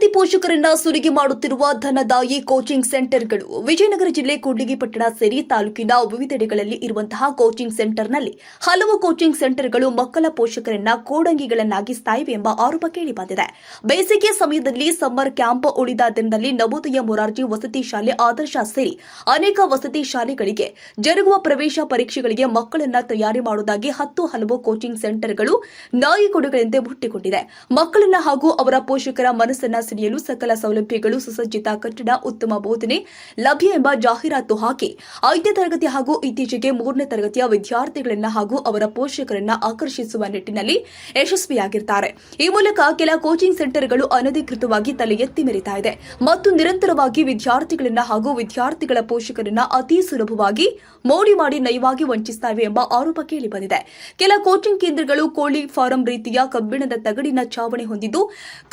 ವಿದ್ಯಾರ್ಥಿ ಪೋಷಕರನ್ನ ಸುಲಿಗೆ ಮಾಡುತ್ತಿರುವ ಧನದಾಯಿ ಕೋಚಿಂಗ್ ಸೆಂಟರ್ಗಳು ವಿಜಯನಗರ ಜಿಲ್ಲೆ ಕೂಡ್ಲಿಗಿ ಪಟ್ಟಣ ಸೇರಿ ತಾಲೂಕಿನ ವಿವಿಧೆಡೆಗಳಲ್ಲಿ ಇರುವಂತಹ ಕೋಚಿಂಗ್ ಸೆಂಟರ್ನಲ್ಲಿ ಹಲವು ಕೋಚಿಂಗ್ ಸೆಂಟರ್ಗಳು ಮಕ್ಕಳ ಪೋಷಕರನ್ನ ಕೋಡಂಗಿಗಳನ್ನಾಗಿಸ್ತಾ ಇವೆ ಎಂಬ ಆರೋಪ ಕೇಳಿಬಂದಿದೆ ಬೇಸಿಗೆ ಸಮಯದಲ್ಲಿ ಸಮ್ಮರ್ ಕ್ಯಾಂಪ್ ಉಳಿದ ದಿನದಲ್ಲಿ ನವೋದಯ ಮೊರಾರ್ಜಿ ವಸತಿ ಶಾಲೆ ಆದರ್ಶ ಸೇರಿ ಅನೇಕ ವಸತಿ ಶಾಲೆಗಳಿಗೆ ಜರುಗುವ ಪ್ರವೇಶ ಪರೀಕ್ಷೆಗಳಿಗೆ ಮಕ್ಕಳನ್ನ ತಯಾರಿ ಮಾಡುವುದಾಗಿ ಹತ್ತು ಹಲವು ಕೋಚಿಂಗ್ ಸೆಂಟರ್ಗಳು ನಾಯಿಕೊಡುಗಳಂತೆ ಹುಟ್ಟಿಕೊಂಡಿದೆ ಮಕ್ಕಳನ್ನ ಹಾಗೂ ಅವರ ಪೋಷಕರ ಮನಸ್ಸನ್ನ ಸೆಳೆಯಲು ಸಕಲ ಸೌಲಭ್ಯಗಳು ಸುಸಜ್ಜಿತ ಕಟ್ಟಡ ಉತ್ತಮ ಬೋಧನೆ ಲಭ್ಯ ಎಂಬ ಜಾಹೀರಾತು ಹಾಕಿ ಐದನೇ ತರಗತಿ ಹಾಗೂ ಇತ್ತೀಚೆಗೆ ಮೂರನೇ ತರಗತಿಯ ವಿದ್ಯಾರ್ಥಿಗಳನ್ನ ಹಾಗೂ ಅವರ ಪೋಷಕರನ್ನ ಆಕರ್ಷಿಸುವ ನಿಟ್ಟಿನಲ್ಲಿ ಯಶಸ್ವಿಯಾಗಿರ್ತಾರೆ. ಈ ಮೂಲಕ ಕೆಲ ಕೋಚಿಂಗ್ ಸೆಂಟರ್ಗಳು ಅನಧಿಕೃತವಾಗಿ ತಲೆ ಎತ್ತಿ ಮೆರಿತಾ ಇದೆ. ಮತ್ತು ನಿರಂತರವಾಗಿ ವಿದ್ಯಾರ್ಥಿಗಳನ್ನ ಹಾಗೂ ವಿದ್ಯಾರ್ಥಿಗಳ ಪೋಷಕರನ್ನ ಅತಿ ಸುಲಭವಾಗಿ ಮೋಡಿ ಮಾಡಿ ನಯವಾಗಿ ವಂಚಿಸುತ್ತವೆ ಎಂಬ ಆರೋಪ ಕೇಳಿಬಂದಿದೆ ಕೆಲ ಕೋಚಿಂಗ್ ಕೇಂದ್ರಗಳು ಕೋಳಿ ಫಾರಂ ರೀತಿಯ ಕಬ್ಬಿಣದ ತಗಡಿನ ಚಾವಣಿ ಹೊಂದಿದ್ದು,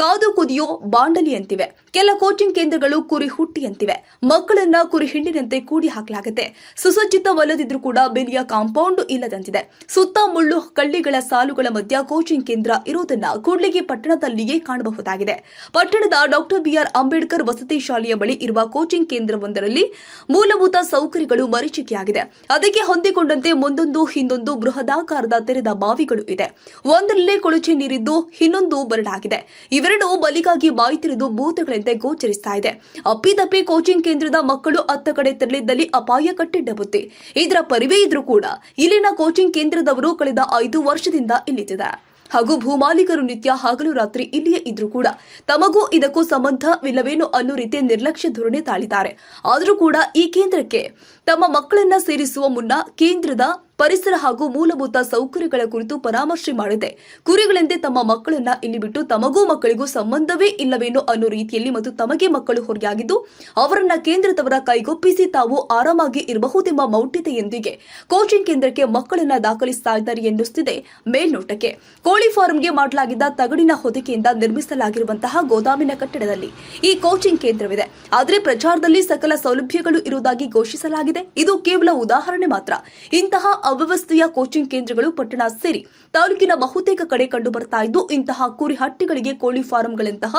ಕಾದು ಕುದಿಯೋ ಬಾಂಡಲಿಯಂತಿವೆ ಕೆಲ ಕೋಚಿಂಗ್ ಕೇಂದ್ರಗಳು ಕುರಿ ಹುಟ್ಟಿಯಂತಿವೆ ಮಕ್ಕಳನ್ನ ಕುರಿ ಹಿಂಡಿನಂತೆ ಕೂಡಿ ಹಾಕಲಾಗುತ್ತೆ. ಸುಸಜ್ಜಿತವಲ್ಲದಿದ್ರೂ ಕೂಡ ಬೆಲಿಯ ಕಾಂಪೌಂಡ್ ಇಲ್ಲದಂತಿದೆ. ಸುತ್ತ ಮುಳ್ಳು ಕಳ್ಳಿಗಳ ಸಾಲುಗಳ ಮಧ್ಯ ಕೋಚಿಂಗ್ ಕೇಂದ್ರ ಇರುವುದನ್ನ ಕೂಡ್ಲಿಗಿ ಪಟ್ಟಣದಲ್ಲಿಯೇ ಕಾಣಬಹುದಾಗಿದೆ. ಪಟ್ಟಣದ ಡಾಕ್ಟರ್ ಬಿಆರ್ ಅಂಬೇಡ್ಕರ್ ವಸತಿ ಶಾಲೆಯ ಬಳಿ ಇರುವ ಕೋಚಿಂಗ್ ಕೇಂದ್ರವೊಂದರಲ್ಲಿ ಮೂಲಭೂತ ಸೌಕರ್ಯಗಳು ಮರೀಚಿಕೆಯಾಗಿದೆ. ಅದಕ್ಕೆ ಹೊಂದಿಕೊಂಡಂತೆ ಮುಂದೊಂದು, ಹಿಂದೊಂದು ಬೃಹದಾಕಾರದ ತೆರೆದ ಬಾವಿಗಳು ಇದೆ. ಒಂದರಲ್ಲೇ ಕೊಳಚೆ ನೀರಿದ್ದು, ಇನ್ನೊಂದು ಬರಡಾಗಿದೆ. ಇವೆರಡು ಬಲಿಗಾಗಿ ಬಾಯಿ ತೆರೆದು ಭೂತಗಳಂತೆ ಗೋಚರಿಸ್ತಾ ಇದೆ. ಅಪ್ಪಿತಪ್ಪಿ ಕೋಚಿಂಗ್ ಕೇಂದ್ರದ ಮಕ್ಕಳು ಅತ್ತ ಕಡೆ ತೆರಳಿದ್ದಲ್ಲಿ ಅಪಾಯ ಕಟ್ಟಿಡ್ಡ ಬುತ್ತಿ ಇದರ ಪರಿವೇ ಇದ್ರೂ ಕೂಡ ಇಲ್ಲಿನ ಕೋಚಿಂಗ್ ಕೇಂದ್ರದವರು ಕಳೆದ ಐದು ವರ್ಷದಿಂದ ಇಲ್ಲಿದ್ದಾರೆ ಹಾಗೂ ಭೂಮಾಲೀಕರು ನಿತ್ಯ ಹಗಲು ರಾತ್ರಿ ಇಲ್ಲಿಯೇ ಇದ್ರೂ ಕೂಡ ತಮಗೂ ಇದಕ್ಕೂ ಸಂಬಂಧವಿಲ್ಲವೇನೋ ಅನ್ನೋ ರೀತಿ ನಿರ್ಲಕ್ಷ್ಯ ಧೋರಣೆ ತಾಳಿದ್ದಾರೆ. ಆದರೂ ಕೂಡ ಈ ಕೇಂದ್ರಕ್ಕೆ ತಮ್ಮ ಮಕ್ಕಳನ್ನ ಸೇರಿಸುವ ಮುನ್ನ ಕೇಂದ್ರದ ಪರಿಸರ ಹಾಗೂ ಮೂಲಭೂತ ಸೌಕರ್ಯಗಳ ಕುರಿತು ಪರಾಮರ್ಶೆ ಮಾಡಿದೆ. ಕುರಿಗಳೆಂದೆ ತಮ್ಮ ಮಕ್ಕಳನ್ನ ಇಲ್ಲಿ ಬಿಟ್ಟು ತಮಗೂ ಮಕ್ಕಳಿಗೂ ಸಂಬಂಧವೇ ಇಲ್ಲವೇನೋ ಅನ್ನೋ ರೀತಿಯಲ್ಲಿ ಮತ್ತು ತಮಗೆ ಮಕ್ಕಳು ಹೊರೆಯಾಗಿದ್ದು, ಅವರನ್ನ ಕೇಂದ್ರದವರ ಕೈಗೊಪ್ಪಿಸಿ ತಾವು ಆರಾಮಾಗಿ ಇರಬಹುದೆಂಬ ಮೌಢ್ಯತೆಯೊಂದಿಗೆ ಕೋಚಿಂಗ್ ಕೇಂದ್ರಕ್ಕೆ ಮಕ್ಕಳನ್ನ ದಾಖಲಿಸ್ತಾ ಇದ್ದಾರೆ ಎನ್ನಿಸುತ್ತಿದೆ ಮೇಲ್ನೋಟಕ್ಕೆ. ಕೋಳಿ ಫಾರಂಗೆ ಮಾಡಲಾಗಿದ್ದ ತಗಡಿನ ಹೊದಿಕೆಯಿಂದ ನಿರ್ಮಿಸಲಾಗಿರುವಂತಹ ಗೋದಾಮಿನ ಕಟ್ಟಡದಲ್ಲಿ ಈ ಕೋಚಿಂಗ್ ಕೇಂದ್ರವಿದೆ. ಆದರೆ ಪ್ರಚಾರದಲ್ಲಿ ಸಕಲ ಸೌಲಭ್ಯಗಳು ಇರುವುದಾಗಿ ಘೋಷಿಸಲಾಗಿದೆ. ಇದು ಕೇವಲ ಉದಾಹರಣೆ ಮಾತ್ರ. ಇಂತಹ ಅವ್ಯವಸ್ಥೆಯ ಕೋಚಿಂಗ್ ಕೇಂದ್ರಗಳು ಪಟ್ಟಣ ಸೇರಿ ತಾಲೂಕಿನ ಬಹುತೇಕ ಕಡೆ ಕಂಡು ಬರ್ತಾ ಇದ್ದು, ಇಂತಹ ಕುರಿ ಹಟ್ಟಿಗಳಿಗೆ ಕೋಳಿ ಫಾರಂಗಳಂತಹ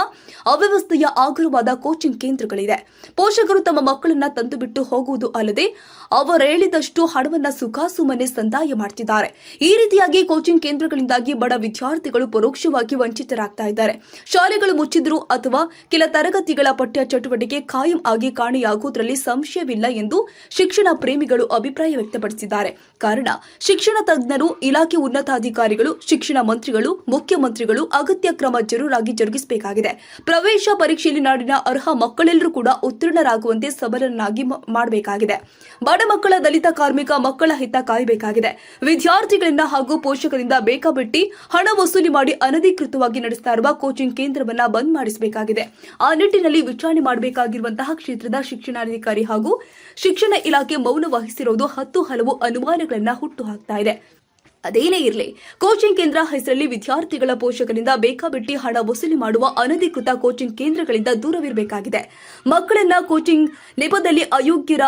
ಅವ್ಯವಸ್ಥೆಯ ಆಗರವಾದ ಕೋಚಿಂಗ್ ಕೇಂದ್ರಗಳಿದೆ ಪೋಷಕರು ತಮ್ಮ ಮಕ್ಕಳನ್ನ ತಂದು ಬಿಟ್ಟು ಹೋಗುವುದು ಅಲ್ಲದೆ ಅವರೇಳಿದಷ್ಟು ಹಣವನ್ನ ಸುಖಾಸುಮನೆ ಸಂದಾಯ ಮಾಡ್ತಿದ್ದಾರೆ. ಈ ರೀತಿಯಾಗಿ ಕೋಚಿಂಗ್ ಕೇಂದ್ರಗಳಿಂದಾಗಿ ಬಡ ವಿದ್ಯಾರ್ಥಿಗಳು ಪರೋಕ್ಷವಾಗಿ ವಂಚಿತರಾಗ್ತಾ ಇದ್ದಾರೆ. ಶಾಲೆಗಳು ಮುಚ್ಚಿದ್ರು ಅಥವಾ ಕೆಲ ತರಗತಿಗಳ ಪಠ್ಯ ಚಟುವಟಿಕೆ ಖಾಯಂ ಆಗಿ ಕಾಣೆಯಾಗುವುದರಲ್ಲಿ ಸಂಶಯವಿಲ್ಲ ಎಂದು ಶಿಕ್ಷಣ ಪ್ರೇಮಿಗಳು ಅಭಿಪ್ರಾಯ ವ್ಯಕ್ತಪಡಿಸಿದ್ದಾರೆ. ಕಾರಣ ಶಿಕ್ಷಣ ತಜ್ಞರು, ಇಲಾಖೆ ಉನ್ನತಾಧಿಕಾರಿಗಳು, ಶಿಕ್ಷಣ ಮಂತ್ರಿಗಳು, ಮುಖ್ಯಮಂತ್ರಿಗಳು ಅಗತ್ಯ ಕ್ರಮ ಜರೂರಾಗಿ ಜರುಗಿಸಬೇಕಾಗಿದೆ. ಪ್ರವೇಶ ಪರೀಕ್ಷೆಯಲ್ಲಿ ನಾಡಿನ ಅರ್ಹ ಮಕ್ಕಳೆಲ್ಲರೂ ಕೂಡ ಉತ್ತೀರ್ಣರಾಗುವಂತೆ ಸಬಲರನ್ನಾಗಿ ಮಾಡಬೇಕಾಗಿದೆ. ಬಡ ಮಕ್ಕಳ ದಲಿತ ಕಾರ್ಮಿಕ ಮಕ್ಕಳ ಹಿತ ಕಾಯಬೇಕಾಗಿದೆ. ವಿದ್ಯಾರ್ಥಿಗಳಿಂದ ಹಾಗೂ ಪೋಷಕರಿಂದ ಬೇಕಾಬಿಟ್ಟಿ ಹಣ ವಸೂಲಿ ಮಾಡಿ ಅನಧಿಕೃತವಾಗಿ ನಡೆಸ್ತಾ ಇರುವ ಕೋಚಿಂಗ್ ಕೇಂದ್ರವನ್ನ ಬಂದ್ ಮಾಡಿಸಬೇಕಾಗಿದೆ. ಆ ನಿಟ್ಟಿನಲ್ಲಿ ವಿಚಾರಣೆ ಮಾಡಬೇಕಾಗಿರುವಂತಹ ಕ್ಷೇತ್ರದ ಶಿಕ್ಷಣಾಧಿಕಾರಿ ಹಾಗೂ ಶಿಕ್ಷಣ ಇಲಾಖೆ ಮೌನ ವಹಿಸಿರುವುದು ಹತ್ತು ಹಲವು ಅನುಮಾನಗಳನ್ನ ಹುಟ್ಟು ಹಾಕ್ತಾ ಇದೆ. ಅದೇನೇ ಇರಲಿ ಕೋಚಿಂಗ್ ಕೇಂದ್ರ ಹೆಸರಲ್ಲಿ ವಿದ್ಯಾರ್ಥಿಗಳ ಪೋಷಕರಿಂದ ಬೇಕಾಬಿಟ್ಟಿ ಹಣ ವಸೂಲಿ ಮಾಡುವ ಅನಧಿಕೃತ ಕೋಚಿಂಗ್ ಕೇಂದ್ರಗಳಿಂದ ದೂರವಿರಬೇಕಾಗಿದೆ. ಮಕ್ಕಳನ್ನ ಕೋಚಿಂಗ್ ನೆಪದಲ್ಲಿ ಅಯೋಗ್ಯರ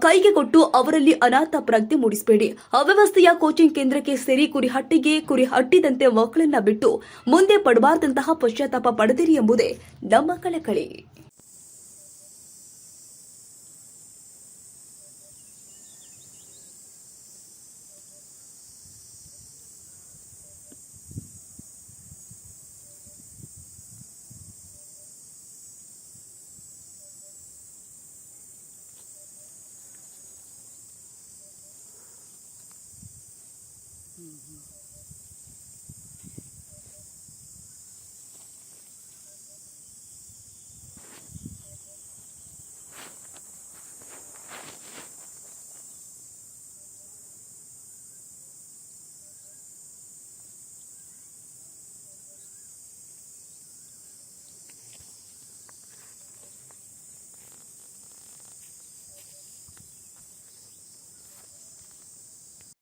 ಕೈಗೆ ಕೊಟ್ಟು ಅವರಲ್ಲಿ ಅನಾಥ ಪ್ರಜ್ಞೆ ಮೂಡಿಸಬೇಡಿ. ಅವ್ಯವಸ್ಥೆಯ ಕೋಚಿಂಗ್ ಕೇಂದ್ರಕ್ಕೆ ಸೇರಿ ಕುರಿ ಹಟ್ಟಿಗೆ ಕುರಿ ಹಟ್ಟಿದಂತೆ ಮಕ್ಕಳನ್ನ ಬಿಟ್ಟು ಮುಂದೆ ಪಡಬಾರದಂತಹ ಪಶ್ಚಾತ್ತಾಪ ಪಡೆದಿರಿ ಎಂಬುದೇ ನಮ್ಮ ಕಳಕಳಿ. হুম হুম